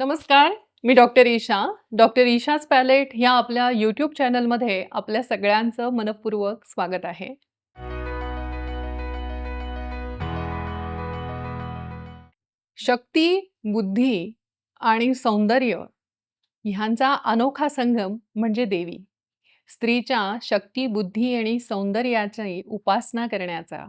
नमस्कार मी doctor Isha. Doctor ईशाच पॅलेट ह्या आपल्या यूट्यूब चॅनलमध्ये आपल्या सगळ्यांचं मनपूर्वक स्वागत आहे. शक्ती बुद्धी आणि सौंदर्य ह्यांचा अनोखा संगम म्हणजे देवी. स्त्रीच्या शक्ती बुद्धी आणि सौंदर्याची उपासना करण्याचा.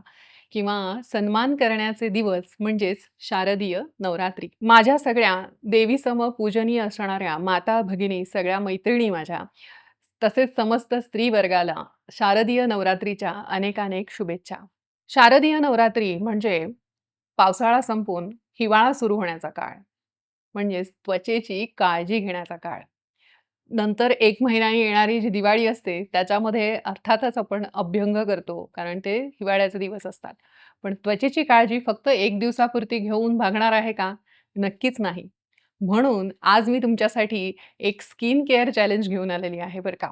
किंवा सन्मान करण्याचे दिवस म्हणजेच शारदीय नवरात्री. माझ्या सगळ्या देवीसम पूजनीय असणाऱ्या माता भगिनी सगळ्या मैत्रिणी माझ्या तसेच समस्त स्त्री वर्गाला शारदीय नवरात्रीच्या अनेकानेक शुभेच्छा. शारदीय नवरात्री म्हणजे पावसाळा संपून हिवाळा सुरू होण्याचा काळ म्हणजेच त्वचेची काळजी घेण्याचा काळ. नंतर एक महिन्याने येणारी जी दिवाळी असते त्याच्यामध्ये अर्थातच आपण अभ्यंग करतो कारण ते हिवाळ्याचे दिवस असतात. पण त्वचेची काळजी फक्त एक दिवसापुरती घेऊन भागणार आहे का? नक्कीच नाही. म्हणून आज मी तुमच्यासाठी एक स्किन केअर चॅलेंज घेऊन आलेली आहे बरं का.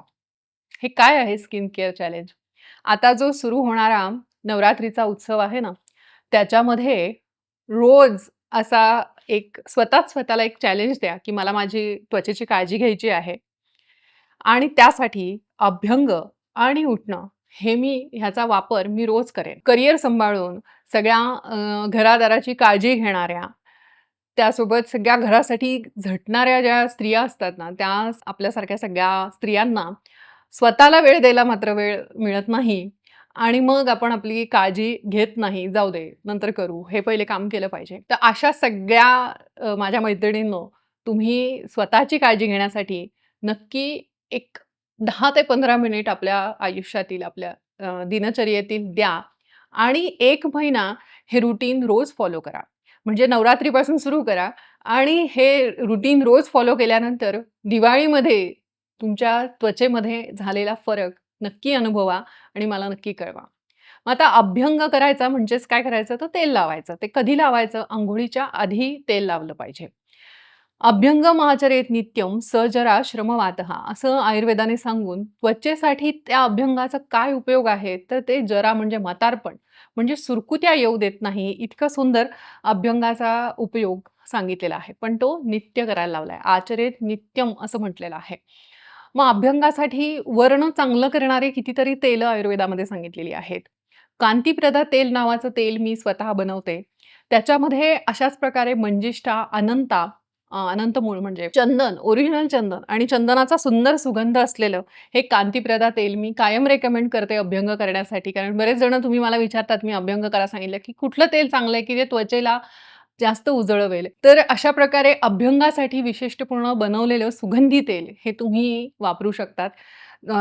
हे काय आहे स्किन केअर चॅलेंज? आता जो सुरू होणारा नवरात्रीचा उत्सव आहे ना त्याच्यामध्ये रोज असा एक स्वतःच स्वतःला एक चॅलेंज द्या की मला माझी त्वचेची काळजी घ्यायची आहे. आणि त्यासाठी अभ्यंग आणि उठणं हे मी ह्याचा वापर मी रोज करेन. करिअर सांभाळून सगळ्या घरादाराची काळजी घेणाऱ्या त्यासोबत सगळ्या घरासाठी झटणाऱ्या ज्या स्त्रिया असतात ना त्या आपल्यासारख्या सगळ्या स्त्रियांना स्वतःला वेळ द्यायला मात्र वेळ मिळत नाही आणि मग आपण आपली काळजी घेत नाही जाऊ दे नंतर करू हे पहिले काम केलं पाहिजे. तर अशा सगळ्या माझ्या मैत्रिणींनो तुम्ही स्वतःची काळजी घेण्यासाठी नक्की एक दहा ते पंधरा मिनिट आपल्या आयुष्यातील आपल्या अ, दिनचर्येतील द्या आणि एक महिना हे रुटीन रोज फॉलो करा. म्हणजे नवरात्रीपासून सुरू करा आणि हे रुटीन रोज फॉलो केल्यानंतर दिवाळीमध्ये तुमच्या त्वचेमध्ये झालेला फरक नक्की अनुभवा आणि मला नक्की कळवा. मग आता अभ्यंग करायचा म्हणजेच काय करायचं? तर तेल लावायचं. ते कधी लावायचं? आंघोळीच्या आधी तेल लावलं पाहिजे. अभ्यंग आचरेत नित्यम स जरा श्रमवात. असं आयुर्वेदाने सांगून त्वचेसाठी त्या अभ्यंगाचा काय उपयोग आहे? तर ते जरा म्हणजे म्हातारपण म्हणजे सुरकुत्या येऊ देत नाही इतकं सुंदर अभ्यंगाचा उपयोग सांगितलेला आहे. पण तो नित्य करायला लावलाय. आचरेत नित्यम असं म्हटलेलं आहे. मग अभ्यंगासाठी वर्ण चांगलं करणारे कितीतरी तेल आयुर्वेदामध्ये सांगितलेली आहेत. कांतीप्रदा तेल नावाचं तेल मी स्वतः बनवते. त्याच्यामध्ये अशाच प्रकारे मंजिष्ठा अनंता अनंतमूळ म्हणजे चंदन ओरिजिनल चंदन आणि चंदनाचा सुंदर सुगंध असलेलं हे कांतीप्रदा तेल मी कायम रेकमेंड करते अभ्यंग करण्यासाठी. कारण बरेच जण तुम्ही मला विचारतात मी अभ्यंग करा सांगितलं की कुठलं तेल चांगलं आहे की जे त्वचेला जास्त उजळवेल? तर अशा प्रकारे अभ्यंगासाठी विशिष्टपूर्ण बनवलेलं सुगंधी तेल हे तुम्ही वापरू शकतात.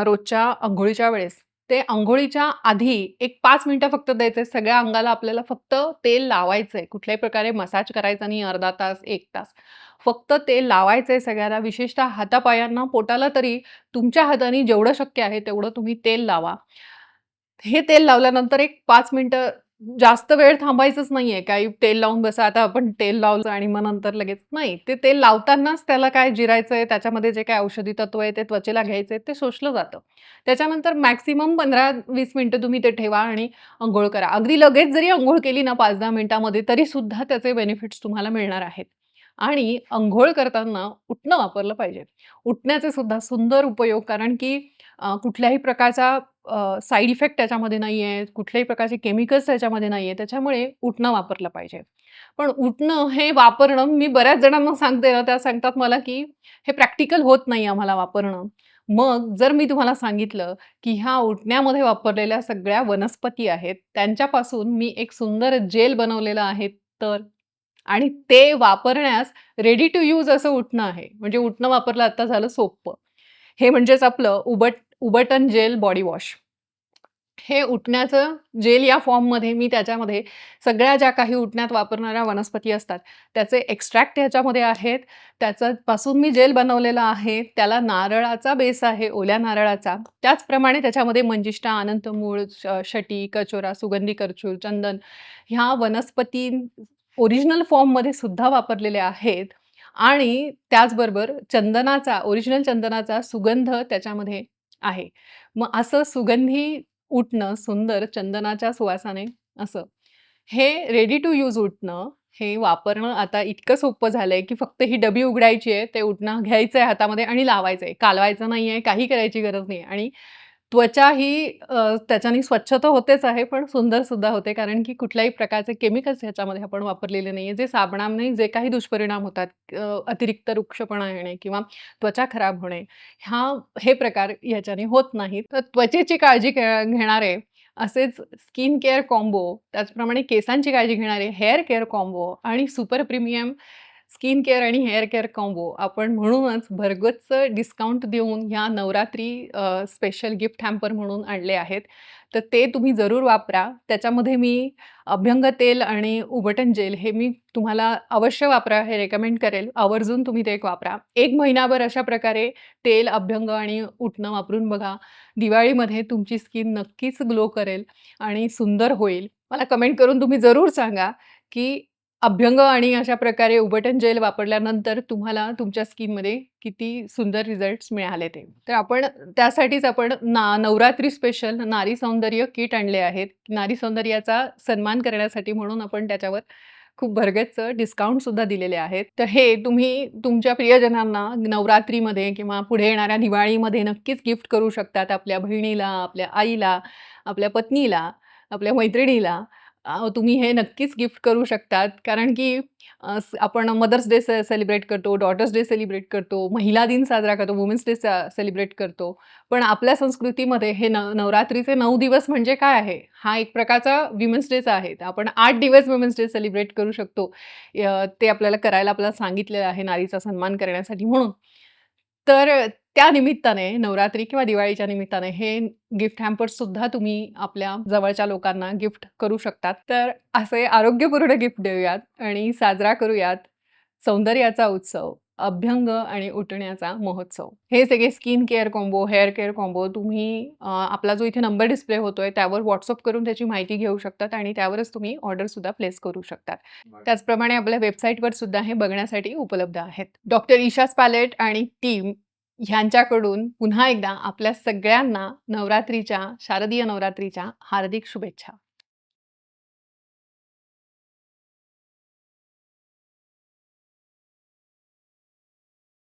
रोजच्या आंघोळीच्या वेळेस. ते आंघोळीच्या आधी एक पाच मिनटं फक्त द्यायचे. सगळ्या अंगाला आपल्याला फक्त तेल लावायचंय. कुठल्याही प्रकारे मसाज करायचा नाही अर्धा तास एक तास. फक्त ते लावायचं आहे सगळ्याला विशेषतः हातापायांना पोटाला तरी तुमच्या हाताने जेवढं शक्य आहे तेवढं तुम्ही तेल लावा. हे तेल लावल्यानंतर एक पाच मिनटं जास्त वेळ थांबायचंच नाहीये. काही तेल लावून बसा आता आपण तेल लावलं आणि मग नंतर लगेच. नाही ते तेल लावतानाच त्याला काय जिरायचं आहे त्याच्यामध्ये जे काय औषधी तत्व आहे ते त्वचेला घ्यायचं आहे ते शोषलं जातं. त्याच्यानंतर मॅक्सिमम पंधरा वीस मिनटं तुम्ही ते ठेवा आणि अंघोळ करा. अगदी लगेच जरी अंघोळ केली ना पाच दहा मिनिटामध्ये तरी सुद्धा त्याचे बेनिफिट्स तुम्हाला मिळणार आहेत. आणि अंघोळ करताना उठणं वापरलं पाहिजे. उठण्याचे सुद्धा सुंदर उपयोग कारण की कुठल्याही प्रकारचा साईड इफेक्ट त्याच्यामध्ये नाही आहे कुठल्याही प्रकारचे केमिकल्स त्याच्यामध्ये नाही आहे त्याच्यामुळे उठणं वापरलं पाहिजे. पण उठणं हे वापरणं मी बऱ्याच जणांना सांगते ना त्या सांगतात मला की हे प्रॅक्टिकल होत नाही आम्हाला वापरणं. मग जर मी तुम्हाला सांगितलं की ह्या उठण्यामध्ये वापरलेल्या सगळ्या वनस्पती आहेत त्यांच्यापासून मी एक सुंदर जेल बनवलेलं आहे तर आणि ते वापरण्यास रेडी टू यूज असं उठणं आहे. म्हणजे उठणं वापरलं आता झालं सोपं हे म्हणजेच आपलं उबट उबटन जेल बॉडी वॉश हे उठण्याचं जेल या फॉर्ममध्ये मी त्याच्यामध्ये सगळ्या ज्या काही उठण्यात वापरणाऱ्या वनस्पती असतात त्याचे एक्स्ट्रॅक्ट ह्याच्यामध्ये आहेत. त्याच्यापासून मी जेल बनवलेला आहे. त्याला नारळाचा बेस आहे ओल्या नारळाचा. त्याचप्रमाणे त्याच्यामध्ये मंजिष्ठा अनंतमूळ श- शटी कचोरा सुगंधी करचूर चंदन ह्या वनस्पती ओरिजिनल फॉर्ममध्ये सुद्धा वापरलेले आहेत. आणि त्याचबरोबर चंदनाचा ओरिजिनल चंदनाचा सुगंध त्याच्यामध्ये आहे. मग असं सुगंधी उठणं सुंदर चंदनाच्या सुवासाने असं हे रेडी टू यूज उठणं हे वापरणं आता इतकं सोपं झालंय, की फक्त ही डबी उघडायची आहे, ते उठणं घ्यायचं आहे हातामध्ये आणि लावायचं आहे कालवायचं नाहीये, काही करायची गरज नाही आणि त्वचा ही त्याच्याने स्वच्छ तर होतेच आहे, पण सुंदर सुद्धा होते. कारण की कुठल्याही प्रकारचे केमिकल्स ह्याच्यामध्ये आपण वापरलेले नाहीये. जे साबणाने जे काही दुष्परिणाम होतात, अतिरिक्त रुक्षपणा येणे किंवा त्वचा खराब होणे, हा हे प्रकार ह्याच्याने होत नाहीत. तर त्वचेची काळजी घेणारे असेच स्किन केअर कॉम्बो, त्याचप्रमाणे केसांची काळजी घेणारे हेअर केअर कॉम्बो आणि सुपर प्रीमियम स्किन केअर आणि हेअर केअर कॉम्बो आपण म्हणूनच भरगच्च डिस्काउंट देऊन ह्या नवरात्री स्पेशल गिफ्ट हॅम्पर म्हणून आणले आहेत. तर ते तुम्ही जरूर वापरा. त्याच्यामध्ये मी अभ्यंग तेल आणि उबटन जेल हे मी तुम्हाला अवश्य वापरा हे रेकमेंड करेल. आवर्जून तुम्ही ते एक वापरा. एक महिनाभर अशा प्रकारे तेल, अभ्यंग आणि उठणं वापरून बघा. दिवाळीमध्ये तुमची स्किन नक्कीच ग्लो करेल आणि सुंदर होईल. मला कमेंट करून तुम्ही जरूर सांगा, की अभ्यंग आणि अशा प्रकारे उबटन जेल वापरल्यानंतर तुम्हाला तुमच्या स्किनमध्ये किती सुंदर रिझल्ट्स मिळाले ते. तर आपण त्यासाठीच आपण ना नवरात्री स्पेशल नारी सौंदर्य किट आणले आहेत. नारी सौंदर्याचा सन्मान करण्यासाठी म्हणून आपण त्याच्यावर खूप भरगच डिस्काउंट सुद्धा दिलेले आहेत. तर हे तुम्ही तुमच्या प्रियजनांना नवरात्रीमध्ये किंवा पुढे येणाऱ्या दिवाळीमध्ये नक्कीच गिफ्ट करू शकतात. आपल्या बहिणीला, आपल्या आईला, आपल्या पत्नीला, आपल्या मैत्रिणीला अ, तुम्ही हे नक्कीच गिफ्ट करू शकतात. कारण की अ, स आपण मदर्स डे से सेलिब्रेट करतो, डॉटर्स डे सेलिब्रेट करतो, महिला दिन साजरा करतो, वुमन्स डे सा सेलिब्रेट करतो. पण आपल्या संस्कृतीमध्ये हे न नवरात्रीचे 9 दिवस म्हणजे काय आहे? हा एक प्रकारचा विमेन्स डेचा आहे. तर आपण 8 दिवस वुमन्स डे सेलिब्रेट करू शकतो. अ, ते आपल्याला करायला आपल्याला सांगितलेलं आहे नारीचा सन्मान करण्यासाठी म्हणून. तर त्या निमित्ताने नवरात्री किंवा दिवाळीच्या निमित्ताने हे गिफ्ट हॅम्पर्स सुद्धा तुम्ही आपल्या जवळच्या लोकांना गिफ्ट करू शकतात. तर असे आरोग्यपूर्ण गिफ्ट देऊयात आणि साजरा करूयात सौंदर्याचा उत्सव, अभ्यंग आणि उटण्याचा महोत्सव. हे सगळे skin care combo, hair care combo तुम्ही आपला जो इथे नंबर डिस्प्ले होतोय त्यावर WhatsApp करून त्याची माहिती घेऊ शकतात आणि त्यावरच तुम्ही ऑर्डर सुद्धा प्लेस करू शकतात. त्याचप्रमाणे आपल्या वेबसाईटवर सुद्धा हे बघण्यासाठी उपलब्ध आहेत. डॉक्टर इशाज पॅलेट आणि टीम ह्यांच्याकडून पुन्हा एकदा आपल्या सगळ्यांना नवरात्रीच्या, शारदीय नवरात्रीच्या हार्दिक शुभेच्छा.